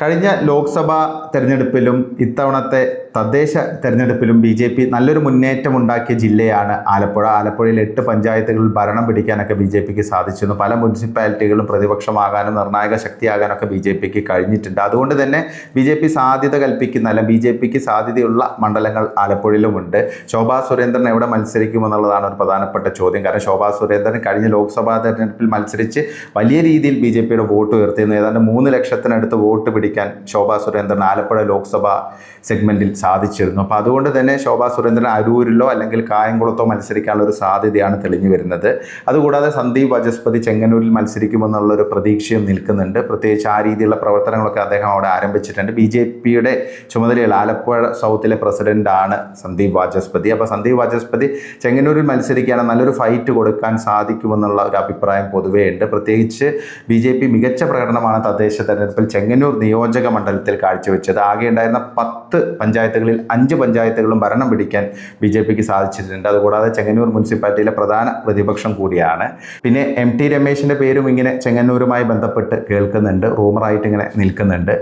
കഴിഞ്ഞ ലോക്സഭാ തെരഞ്ഞെടുപ്പിലും ഇത്തവണത്തെ തദ്ദേശ തെരഞ്ഞെടുപ്പിലും ബി ജെ പി നല്ലൊരു മുന്നേറ്റം ഉണ്ടാക്കിയ ജില്ലയാണ് ആലപ്പുഴ. ആലപ്പുഴയിൽ എട്ട് പഞ്ചായത്തുകളിൽ ഭരണം പിടിക്കാനൊക്കെ ബി ജെ പിക്ക് സാധിച്ചിരുന്നു. പല മുനിസിപ്പാലിറ്റികളും പ്രതിപക്ഷമാകാനും നിർണായക ശക്തിയാകാനൊക്കെ ബി ജെ പിക്ക് കഴിഞ്ഞിട്ടുണ്ട്. അതുകൊണ്ട് തന്നെ ബി ജെ പി സാധ്യത കൽപ്പിക്കുന്ന അല്ല ബി ജെ പിക്ക് സാധ്യതയുള്ള മണ്ഡലങ്ങൾ ആലപ്പുഴയിലുമുണ്ട്. ശോഭാ സുരേന്ദ്രൻ എവിടെ മത്സരിക്കുമെന്നുള്ളതാണ് ഒരു പ്രധാനപ്പെട്ട ചോദ്യം. കാരണം ശോഭാ സുരേന്ദ്രൻ കഴിഞ്ഞ ലോക്സഭാ തെരഞ്ഞെടുപ്പിൽ മത്സരിച്ച് വലിയ രീതിയിൽ ബി ജെ പിയുടെ വോട്ട് ഉയർത്തിയിരുന്നു. ഏതാണ്ട് മൂന്ന് ലക്ഷത്തിനടുത്ത് വോട്ട് പിടിക്കാൻ ശോഭാ സുരേന്ദ്രൻ ആലപ്പുഴ ലോക്സഭാ സെഗ്മെന്റിൽ സാധിച്ചിരുന്നു. അപ്പോൾ അതുകൊണ്ട് തന്നെ ശോഭാ സുരേന്ദ്രൻ അരൂരിലോ അല്ലെങ്കിൽ കായംകുളത്തോ മത്സരിക്കാനുള്ള ഒരു സാധ്യതയാണ് തെളിഞ്ഞു വരുന്നത്. അതുകൂടാതെ സന്ദീപ് വചസ്പതി ചെങ്ങന്നൂരിൽ മത്സരിക്കുമെന്നുള്ള ഒരു പ്രതീക്ഷയും നിൽക്കുന്നുണ്ട്. പ്രത്യേകിച്ച് ആ രീതിയിലുള്ള പ്രവർത്തനങ്ങളൊക്കെ അദ്ദേഹം അവിടെ ആരംഭിച്ചിട്ടുണ്ട്. ബി ജെ പിയുടെ ചുമതലയുള്ള ആലപ്പുഴ സൗത്തിലെ പ്രസിഡന്റാണ് സന്ദീപ് വാചസ്പതി അപ്പോൾ സന്ദീപ് വാചസ്പതി ചെങ്ങന്നൂരിൽ മത്സരിക്കുകയാണ് നല്ലൊരു ഫൈറ്റ് കൊടുക്കാൻ സാധിക്കുമെന്നുള്ള ഒരു അഭിപ്രായം പൊതുവേ ഉണ്ട്. പ്രത്യേകിച്ച് ബി മികച്ച പ്രകടനമാണ് തദ്ദേശ തെരഞ്ഞെടുപ്പിൽ ചെങ്ങന്നൂർ നിയോജക മണ്ഡലത്തിൽ കാഴ്ചവെച്ചത്. ആകെ ഉണ്ടായിരുന്ന പത്ത് പഞ്ചായത്തുകളിൽ അഞ്ച് പഞ്ചായത്തുകളും ഭരണം പിടിക്കാൻ ബി ജെ പിക്ക് സാധിച്ചിട്ടുണ്ട്. അതുകൂടാതെ ചെങ്ങന്നൂർ മുനിസിപ്പാലിറ്റിയിലെ പ്രധാന പ്രതിപക്ഷം കൂടിയാണ്. പിന്നെ എം ടി രമേശിന്റെ പേരും ഇങ്ങനെ ചെങ്ങന്നൂരുമായി ബന്ധപ്പെട്ട് കേൾക്കുന്നുണ്ട് റൂമറായിട്ട് ഇങ്ങനെ നിൽക്കുന്നുണ്ട്.